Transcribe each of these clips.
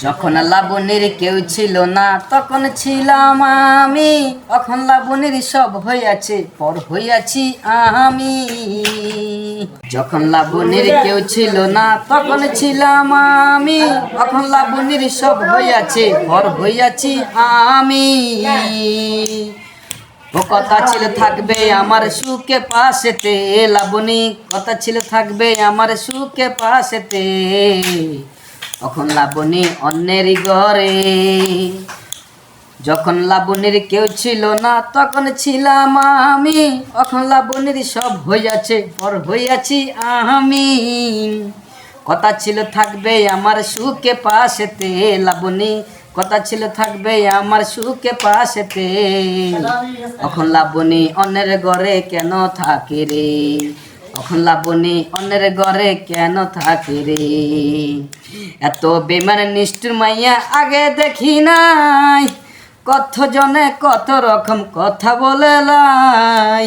যখন লাবণীর কেউ ছিল না, তখন ছিলাম আমি। এখন লাবণীর সব হইয়াছে, পর হইয়াছি আমি। যখন লাবণীর কেউ ছিল না, তখন ছিলাম আমি। এখন লাবণীর সব হইয়াছে, পর হইয়াছি আমি। ও কথা ছিল, থাকবে আমার সুখে পাশেতে। লাবণী, কথা ছিল, থাকবে আমার সুখে পাশেতে। তখন লাবণী অন্যেরই ঘরে। যখন লাবণীর কেউ ছিল না, তখন ছিলাম আমি। এখন লাবণীর সব হইয়াছে, পর হইয়াছি আমি। কথা ছিল থাকবে আমার সুখে পাশেতে, লাবণী। কথা ছিল থাকবে আমার সুখে পাশেতে। এখন লাবণী অন্যের ঘরে কেন থাকে রে? এখন লাবণী অন্যের ঘরে কেন থাকে রে? এত বেমান নিষ্ঠুর মাইয়া আগে দেখি নাই। কত জনে কত রকম কথা বলে লাই।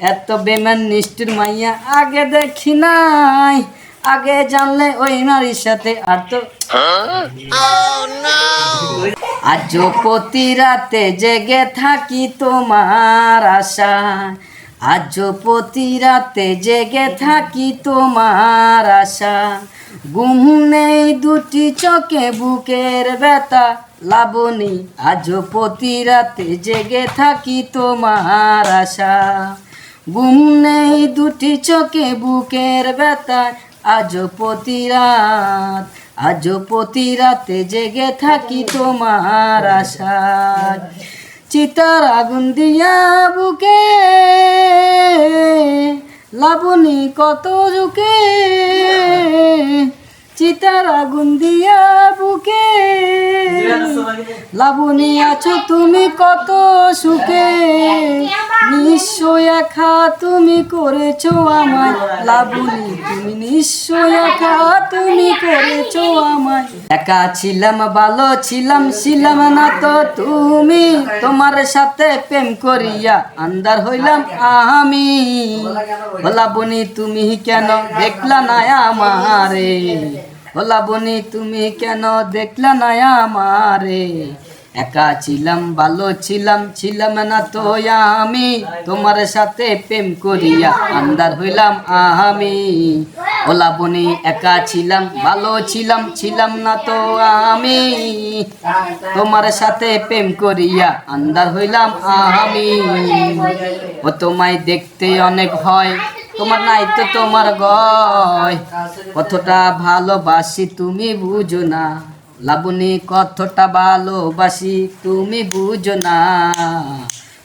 এত বেমান নিষ্ঠুর মাইয়া আগে দেখি নাই। আগে জানলে ওই নারীর সাথে আর তো আজ প্রতি রাতে জেগে থাকি তোমার আশা আজ প্রতি রাতে জেগে থাকি তোমার আশা। ঘুম নেই দুটি চোখে, বুকের ব্যথা লাবণী। আজ প্রতি রাতে জেগে থাকি তোমার আশা। ঘুম নেই দুটি চোখে, বুকের ব্যথা আজ প্রতি রাত। আজ প্রতি রাতে জেগে থাকি তোমার আশায় চিতার আগুন দিয়া বুকে লাবণী কত ঝুঁকে। চিতার আগুন দিয়া লাবণী আছো তুমি কত সুখে। নিশ্চয় একা তুমি করেছ আমায়। লাবণী, তুমি নিশ্চয় একা তুমি করেছ আমায়। একা ছিলাম, ভালো ছিলাম ছিলাম না তো তুমি। তোমার সাথে প্রেম করিয়া আন্দার হইলাম আমি। লাবণী, তুমি কেন দেখলা না আমারে? ও লাবণী, তুমি কেন দেখলা না আমারে? একা ছিলাম, ভালো ছিলাম ছিলাম না তো আমি। তোমার সাথে প্রেম করিয়া আন্দার হইলাম আমি। ওলা লাবণী একা ছিলাম, ভালো ছিলাম ছিলাম না তো আমি। তোমার সাথে প্রেম করিয়া আন্দার হইলাম আমি। ও, তোমায় দেখতে অনেক হয়, তোমার নাই তো তোমার গয়। কতটা ভালোবাসি তুমি বুঝো না। লাবণী কতটা ভালোবাসি, তুমি বুঝো না।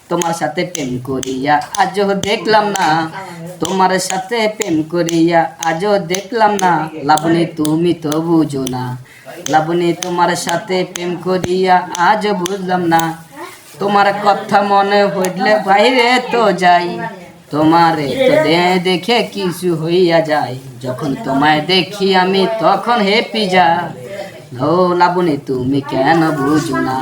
তোমার সাথে প্রেম করিয়া আজও দেখলাম না। তোমার সাথে প্রেম করিয়া আজও দেখলাম না। লাবণী, তুমি তো বুঝো না। লাবণী, তোমার সাথে প্রেম করিয়া আজও বুঝলাম না। তোমার কথা মনে হইলে বাইরে তো যাই। তোমারে তো দেখে কিছু হইয়া যায়। যখন তোমায় দেখি আমি তখন হেপি যা ও বনে তুমি কেন বুঝো না?